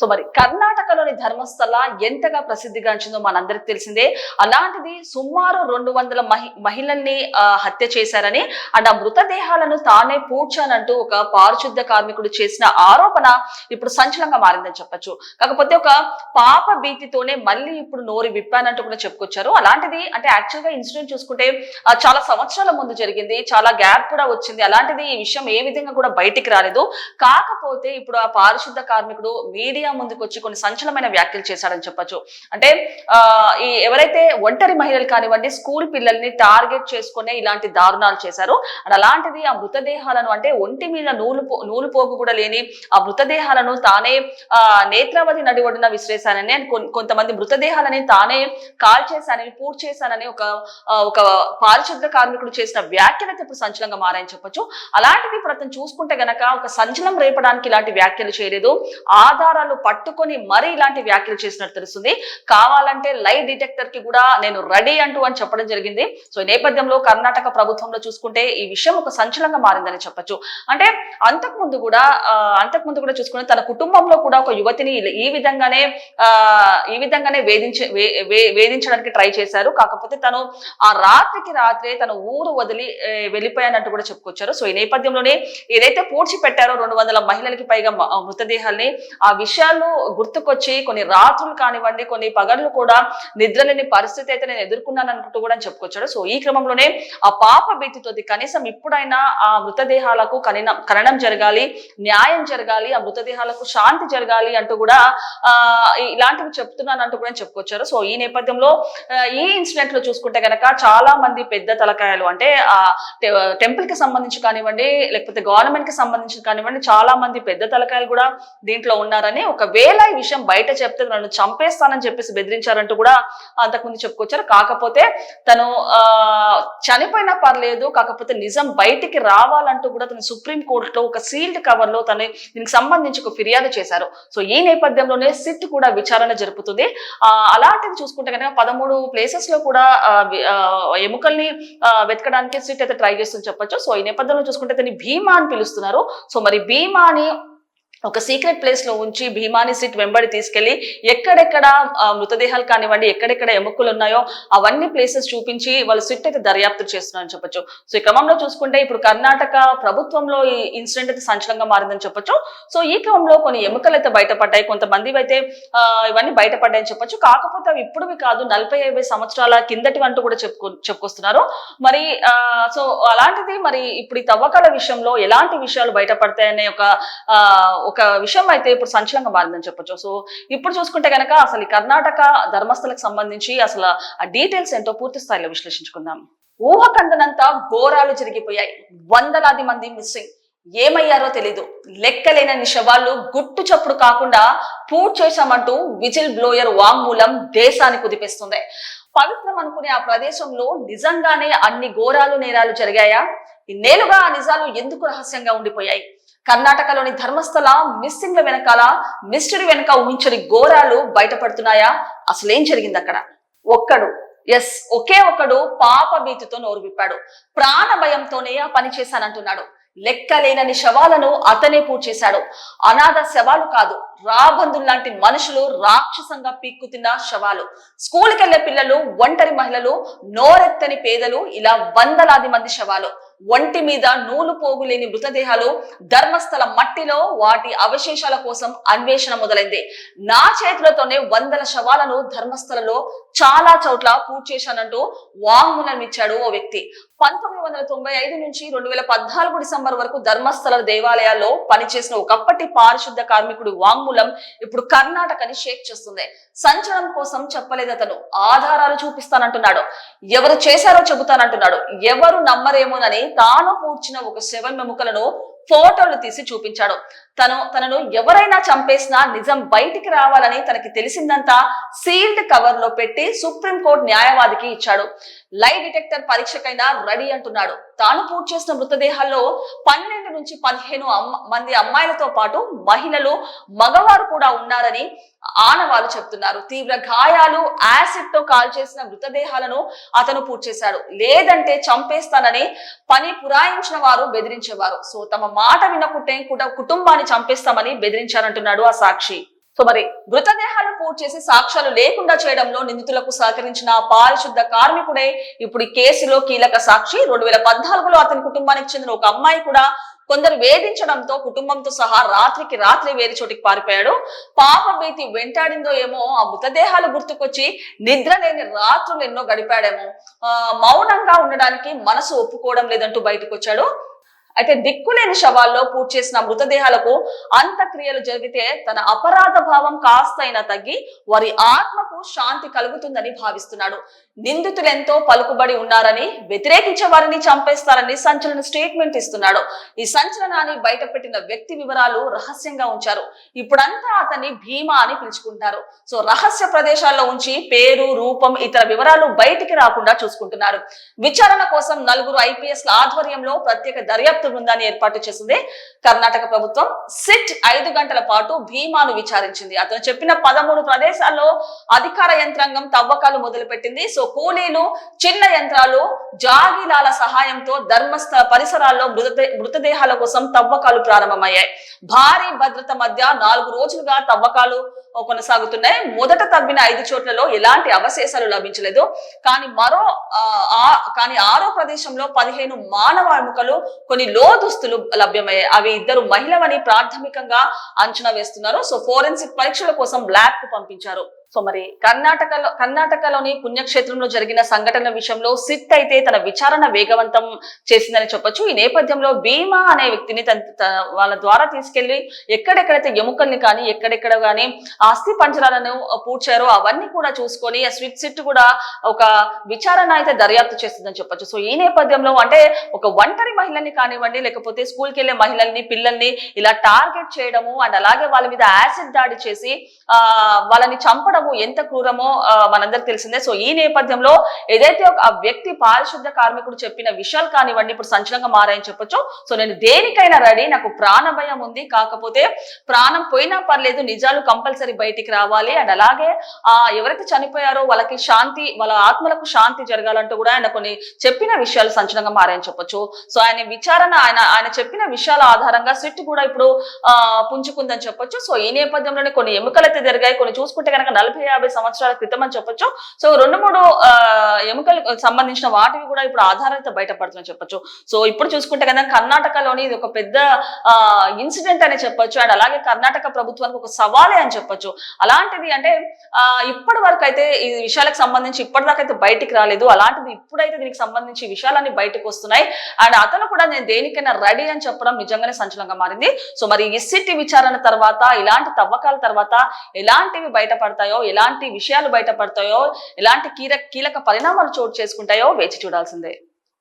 So మరి కర్ణాటకలోని ధర్మస్థల ఎంతగా ప్రసిద్ధిగాంచిందో మనందరికి తెలిసిందే. అలాంటిది సుమారు రెండు వందల మహి మహిళల్ని హత్య చేశారని అండ్ ఆ మృతదేహాలను తానే పూడ్చానంటూ ఒక పారిశుద్ధ కార్మికుడు చేసిన ఆరోపణ ఇప్పుడు సంచలనంగా మారిందని చెప్పొచ్చు. కాకపోతే ఒక పాప భీతితోనే మళ్ళీ ఇప్పుడు నోరు విప్పానంటూ కూడా చెప్పుకొచ్చారు. అలాంటిది అంటే యాక్చువల్గా ఇన్సిడెంట్ చూసుకుంటే చాలా సంవత్సరాల ముందు జరిగింది. చాలా గ్యాప్ కూడా వచ్చింది. అలాంటిది ఈ విషయం ఏ విధంగా కూడా బయటికి రాలేదు. కాకపోతే ఇప్పుడు ఆ పారిశుద్ధ కార్మికుడు మీడియా ముందుకు వచ్చి కొన్ని సంచలనమైన వ్యాఖ్యలు చేశాడని చెప్పొచ్చు. అంటే ఆ ఈ ఎవరైతే ఒంటరి మహిళలు కానివ్వండి స్కూల్ పిల్లల్ని టార్గెట్ చేసుకునే ఇలాంటి దారుణాలు చేశారు. అండ్ అలాంటిది ఆ మృతదేహాలను అంటే ఒంటి మీద నూలు నూలు పోగు కూడా లేని ఆ మృతదేహాలను తానే నేత్రావతి నడి ఒడిన విసిరేశానని కొంతమంది మృతదేహాలని తానే కాల్ చేశానని పూర్తి చేశానని ఒక ఒక పారిశుద్ధ కార్మికుడు చేసిన వ్యాఖ్యలు అయితే ఇప్పుడు సంచలనంగా మారాయని చెప్పొచ్చు. అలాంటిది ఇప్పుడు అతను చూసుకుంటే గనక ఒక సంచలనం రేపడానికి ఇలాంటి వ్యాఖ్యలు చేయలేదు. ఆధారాలు పట్టుకొని మరీ ఇలాంటి వ్యాఖ్యలు చేసినట్టు తెలుస్తుంది. కావాలంటే లై డిటెక్టర్కి కూడా నేను రెడీ అంటూ అని చెప్పడం జరిగింది. సో ఈ నేపథ్యంలో కర్ణాటక ప్రభుత్వంలో చూసుకుంటే ఈ విషయం ఒక సంచలనంగా మారిందని చెప్పొచ్చు. అంటే అంతకు ముందు కూడా అంతకుముందు అంతకు ముందు కూడా చూసుకుంటే తన కుటుంబంలో కూడా ఒక యువతిని ఈ విధంగానే ఈ విధంగానే వేధించే వే- వేధించడానికి ట్రై చేశారు. కాకపోతే తను ఆ రాత్రికి రాత్రే తన ఊరు వదిలి వెళ్ళిపోయానంటూ కూడా చెప్పుకొచ్చారు. సో ఈ నేపథ్యంలోనే ఏదైతే పూడ్చి పెట్టారో రెండు వందల మహిళలకి పైగా మృతదేహాల్ని ఆ విషయం విషయాలు గుర్తుకొచ్చి కొన్ని రాత్రులు కానివ్వండి కొన్ని పగళ్ళు కూడా నిద్రలేని పరిస్థితి అయితే నేను ఎదుర్కొన్నాను అనుకుంటూ కూడా చెప్పుకొచ్చాడు. సో ఈ క్రమంలోనే ఆ పాప భీతితోది కనీసం ఇప్పుడైనా ఆ మృతదేహాలకు కనిన ఖననం జరగాలి న్యాయం జరగాలి ఆ మృతదేహాలకు శాంతి జరగాలి అంటూ కూడా ఆ ఇలాంటివి చెప్తున్నాను అంటూ కూడా చెప్పుకొచ్చారు. సో ఈ నేపథ్యంలో ఈ ఇన్సిడెంట్లో చూసుకుంటే గనక చాలా మంది పెద్ద తలకాయలు అంటే ఆ టెంపుల్కి సంబంధించి కానివ్వండి లేకపోతే గవర్నమెంట్కి సంబంధించి కానివ్వండి చాలా మంది పెద్ద తలకాయలు కూడా దీంట్లో ఉన్నారని ఒకవేళ ఈ విషయం బయట చెప్తే నన్ను చంపేస్తానని చెప్పేసి బెదిరించారంటూ కూడా అంతకుముందు చెప్పుకొచ్చారు. కాకపోతే తను చనిపోయినా పర్లేదు కాకపోతే నిజం బయటికి రావాలంటూ కూడా తను సుప్రీం కోర్టులో ఒక సీల్డ్ కవర్లో తను దీనికి సంబంధించి ఒక ఫిర్యాదు చేశారు. సో ఈ నేపథ్యంలోనే సిట్ కూడా విచారణ జరుపుతుంది. అలాంటిది చూసుకుంటే కనుక పదమూడు ప్లేసెస్లో కూడా ఎముకల్ని వెతకడానికి సిట్ అయితే ట్రై చేస్తుంది చెప్పొచ్చు. సో ఈ నేపథ్యంలో చూసుకుంటే దీన్ని భీమా అని పిలుస్తున్నారు. సో మరి భీమాని ఒక సీక్రెట్ ప్లేస్లో ఉంచి భీమాని సిట్ వెంబడి తీసుకెళ్ళి ఎక్కడెక్కడ మృతదేహాలు కానివ్వండి ఎక్కడెక్కడ ఎముకలు ఉన్నాయో అవన్నీ ప్లేసెస్ చూపించి వాళ్ళు సిట్ అయితే దర్యాప్తు చేస్తున్నారని చెప్పొచ్చు. సో ఈ క్రమంలో చూసుకుంటే ఇప్పుడు కర్ణాటక ప్రభుత్వంలో ఈ ఇన్సిడెంట్ అయితే సంచలనంగా మారిందని చెప్పొచ్చు. సో ఈ క్రమంలో కొన్ని ఎముకలు అయితే బయటపడ్డాయి. కొంతమంది అయితే ఇవన్నీ బయటపడ్డాయని చెప్పొచ్చు. కాకపోతే అవి ఇప్పుడువి కాదు నలభై యాభై సంవత్సరాల కిందటి అంటూ కూడా చెప్పుకో చెప్పుకొస్తున్నారు. మరి సో అలాంటిది మరి ఇప్పుడు ఈ తవ్వకాల విషయంలో ఎలాంటి విషయాలు బయటపడతాయనే ఒక ఒక విషయం అయితే ఇప్పుడు సంచలనంగా మారిందని చెప్పొచ్చు. సో ఇప్పుడు చూసుకుంటే కనుక అసలు ఈ కర్ణాటక ధర్మస్థలకు సంబంధించి అసలు ఆ డీటెయిల్స్ ఏంటో పూర్తి స్థాయిలో విశ్లేషించుకుందాం. ఊహకందనంత ఘోరాలు జరిగిపోయాయి. వందలాది మంది మిస్సింగ్. ఏమయ్యారో తెలీదు. లెక్కలేనన్ని శవాళ్ళు గుట్టు చప్పుడు కాకుండా పూర్తి చేశామంటూ విజిల్ బ్లోయర్ వాంగ్మూలం దేశాన్ని కుదిపేస్తుంది. పవిత్రం అనుకునే ఆ ప్రదేశంలో నిజంగానే అన్ని ఘోరాలు నేరాలు జరిగాయా? నేలుగా ఆ నిజాలు ఎందుకు రహస్యంగా ఉండిపోయాయి? కర్ణాటకలోని ధర్మస్థల మిస్సింగ్ల వెనకాల మిస్టరీ వెనక ఊహించని ఘోరాలు బయటపడుతున్నాయా? అసలేం జరిగింది అక్కడ ఒక్కడు ఎస్ ఒకే ఒక్కడు పాప భీతితో నోరు విప్పాడు. ప్రాణ భయంతోనే ఆ పని చేశానంటున్నాడు. లెక్కలేనని శవాలను అతనే పూర్తి చేశాడు అనాథ శవాలు కాదు రాబందులు లాంటి మనుషులు రాక్షసంగా పీక్కుతున్న శవాలు. స్కూల్కి వెళ్ళే పిల్లలు ఒంటరి మహిళలు నోరెత్తని పేదలు ఇలా వందలాది మంది శవాలు. ఒంటి మీద నూలు పోగులేని మృతదేహాలు ధర్మస్థల మట్టిలో వాటి అవశేషాల కోసం అన్వేషణ మొదలైంది. నా చేతులతోనే వందల శవాలను ధర్మస్థలలో చాలా చోట్ల పూర్తి చేశానంటూ వాంగ్మూలం ఇచ్చాడు ఓ వ్యక్తి. పంతొమ్మిది వందల తొంభై ఐదు నుంచి రెండు వేల పద్నాలుగు డిసెంబర్ వరకు ధర్మస్థల దేవాలయాల్లో పనిచేసిన ఒకప్పటి పారిశుద్ధ కార్మికుడు వాంగ్మూలం ఇప్పుడు కర్ణాటకని షేక్ చేస్తుంది. సంచలనం కోసం చెప్పలేదు అతను. ఆధారాలు చూపిస్తానంటున్నాడు. ఎవరు చేశారో చెబుతానంటున్నాడు. ఎవరు నమ్మరేమోనని తాను పూడ్చిన ఒక శవం ఎముకలను ఫోటోలు తీసి చూపించాడు. తను తనను ఎవరైనా చంపేసినా నిజం బయటికి రావాలని తనకి తెలిసిందంతా సీల్డ్ కవర్లో పెట్టి సుప్రీంకోర్టు న్యాయవాదికి ఇచ్చాడు. లై డిటెక్టర్ పరీక్షకైనా రెడీ అంటున్నాడు. తాను పూర్తి చేసిన మృతదేహాల్లో పన్నెండు నుంచి పదిహేను మంది అమ్మాయిలతో పాటు మహిళలు మగవారు కూడా ఉన్నారని ఆనవాళ్ళు చెప్తున్నారు. తీవ్ర గాయాలు యాసిడ్తో కాల్ చేసిన మృతదేహాలను అతను పూర్తి చేశాడు. లేదంటే చంపేస్తానని పని పురాయించిన వారు బెదిరించేవారు. సో తమ మాట వినకుంటే కూడా కుటుంబాన్ని చంపేస్తామని బెదిరించారంటున్నాడు ఆ సాక్షి. సో మరి మృతదేహాలు పూర్తి చేసి సాక్ష్యాలు లేకుండా చేయడంలో నిందితులకు సహకరించిన పారిశుద్ధ కార్మికుడే ఇప్పుడు ఈ కేసులో కీలక సాక్షి. రెండు వేల పద్నాలుగులో అతని కుటుంబానికి చెందిన ఒక అమ్మాయి కూడా కొందరు వేధించడంతో కుటుంబంతో సహా రాత్రికి రాత్రి వేరే చోటికి పారిపోయాడు. పాప భీతి వెంటాడిందో ఏమో ఆ మృతదేహాలు గుర్తుకొచ్చి నిద్ర లేని రాత్రులు ఎన్నో గడిపాడేమో. ఆ మౌనంగా ఉండడానికి మనసు ఒప్పుకోవడం లేదంటూ బయటకు వచ్చాడు. అయితే దిక్కులేని శవాల్లో పూర్తి చేసిన మృతదేహాలకు అంత్యక్రియలు జరిగితే తన అపరాధ భావం కాస్తైనా తగ్గి వారి ఆత్మకు శాంతి కలుగుతుందని భావిస్తున్నాడు. నిందితులెంతో పలుకుబడి ఉన్నారని వ్యతిరేకించే వారిని చంపేస్తారని సంచలన స్టేట్మెంట్ ఇస్తున్నాడు. ఈ సంచలనాన్ని బయటపెట్టిన వ్యక్తి వివరాలు రహస్యంగా ఉంచారు. ఇప్పుడంతా అతన్ని భీమా అని పిలుచుకుంటారు. సో రహస్య ప్రదేశాల్లో ఉంచి పేరు రూపం ఇతర వివరాలు బయటికి రాకుండా చూసుకుంటున్నారు. విచారణ కోసం నలుగురు ఐపీఎస్ ఆధ్వర్యంలో ప్రత్యేక దర్యాప్తు బృందాన్ని ఏర్పాటు చేసింది కర్ణాటక ప్రభుత్వం. సిట్ ఐదు గంటల పాటు భీమాను విచారించింది. అతను చెప్పిన పదమూడు ప్రదేశాల్లో అధికార యంత్రాంగం తవ్వకాలు మొదలుపెట్టింది. సో కూలీలు చిన్న యంత్రాలు జాగిలాల సహాయంతో ధర్మస్థల పరిసరాల్లో మృతదే మృతదేహాల కోసం తవ్వకాలు ప్రారంభమయ్యాయి. భారీ భద్రత మధ్య నాలుగు రోజులుగా తవ్వకాలు కొనసాగుతున్నాయి. మొదట తవ్విన ఐదు చోట్లలో ఎలాంటి అవశేషాలు లభించలేదు. కానీ మరో కానీ ఆరో ప్రదేశంలో పదిహేను మానవ ఎముకలు కొన్ని లోదుస్తులు లభ్యమయ్యాయి. అవి ఇద్దరు మహిళవని ప్రాథమికంగా అంచనా వేస్తున్నారు. సో ఫోరెన్సిక్ పరీక్షల కోసం ల్యాబ్కు పంపించారు. సో మరి కర్ణాటకలో కర్ణాటకలోని పుణ్యక్షేత్రంలో జరిగిన సంఘటన విషయంలో సిట్ అయితే తన విచారణ వేగవంతం చేసిందని చెప్పొచ్చు. ఈ నేపథ్యంలో భీమా అనే వ్యక్తిని తన త- వాళ్ళ ద్వారా తీసుకెళ్ళి ఎక్కడెక్కడైతే ఎముకల్ని కానీ ఎక్కడెక్కడ కానీ ఆస్తి పంజరాలను పూడ్చారో అవన్నీ కూడా చూసుకొని ఆ స్విట్ సిట్ కూడా ఒక విచారణ అయితే దర్యాప్తు చేస్తుందని చెప్పొచ్చు. సో ఈ నేపథ్యంలో అంటే ఒక ఒంటరి మహిళని కానివ్వండి లేకపోతే స్కూల్కి వెళ్ళే మహిళల్ని పిల్లల్ని ఇలా టార్గెట్ చేయడము అండ్ అలాగే వాళ్ళ మీద యాసిడ్ దాడి చేసి ఆ వాళ్ళని ప్రభు ఎంత క్రూరమో మనందరికి తెలిసిందే. సో ఈ నేపథ్యంలో ఏదైతే ఒక వ్యక్తి పారిశుద్ధ కార్మికుడు చెప్పిన విషయాలు కానివ్వండి ఇప్పుడు సంచలనంగా మారాయని చెప్పొచ్చు. సో నేను దేనికైనా రెడీ నాకు ప్రాణ భయం ఉంది. కాకపోతే ప్రాణం పోయినా పర్లేదు నిజాలు కంపల్సరీ బయటికి రావాలి. అండ్ అలాగే ఆ ఎవరైతే చనిపోయారో వాళ్ళకి శాంతి వాళ్ళ ఆత్మలకు శాంతి జరగాలంటూ కూడా ఆయన కొన్ని చెప్పిన విషయాలు సంచలనంగా మారాయని చెప్పొచ్చు. సో ఆయన విచారణ ఆయన ఆయన చెప్పిన విషయాల ఆధారంగా సిట్ కూడా ఇప్పుడు ఆ పుంజుకుందని చెప్పొచ్చు. సో ఈ నేపథ్యంలోనే కొన్ని ఎముకలు అయితే జరిగాయి. కొన్ని చూసుకుంటే కనుక నలభై యాభై సంవత్సరాల క్రితం అని చెప్పొచ్చు. సో రెండు మూడు ఎముకలకు సంబంధించిన వాటివి కూడా ఇప్పుడు ఆధారాలతో బయటపడుతుందని చెప్పొచ్చు. సో ఇప్పుడు చూసుకుంటే కదా కర్ణాటకలోని ఇది ఒక పెద్ద ఇన్సిడెంట్ అని చెప్పొచ్చు. అండ్ అలాగే కర్ణాటక ప్రభుత్వానికి ఒక సవాలే అని చెప్పొచ్చు. అలాంటిది అంటే ఇప్పటి వరకు అయితే ఈ విషయాలకు సంబంధించి ఇప్పటిదాకా అయితే బయటికి రాలేదు. అలాంటిది ఇప్పుడైతే దీనికి సంబంధించి విషయాలన్నీ బయటకు వస్తున్నాయి. అండ్ అతను కూడా నేను దేనికైనా రెడీ అని చెప్పడం నిజంగానే సంచలనంగా మారింది. సో మరి ఎస్సిటి విచారణ తర్వాత ఇలాంటి తవ్వకాల తర్వాత ఎలాంటివి బయటపడతాయో ఎలాంటి విషయాలు బయటపడతాయో ఎలాంటి కీలక కీలక పరిణామాలు చోటు చేసుకుంటాయో వేచి చూడాల్సిందే.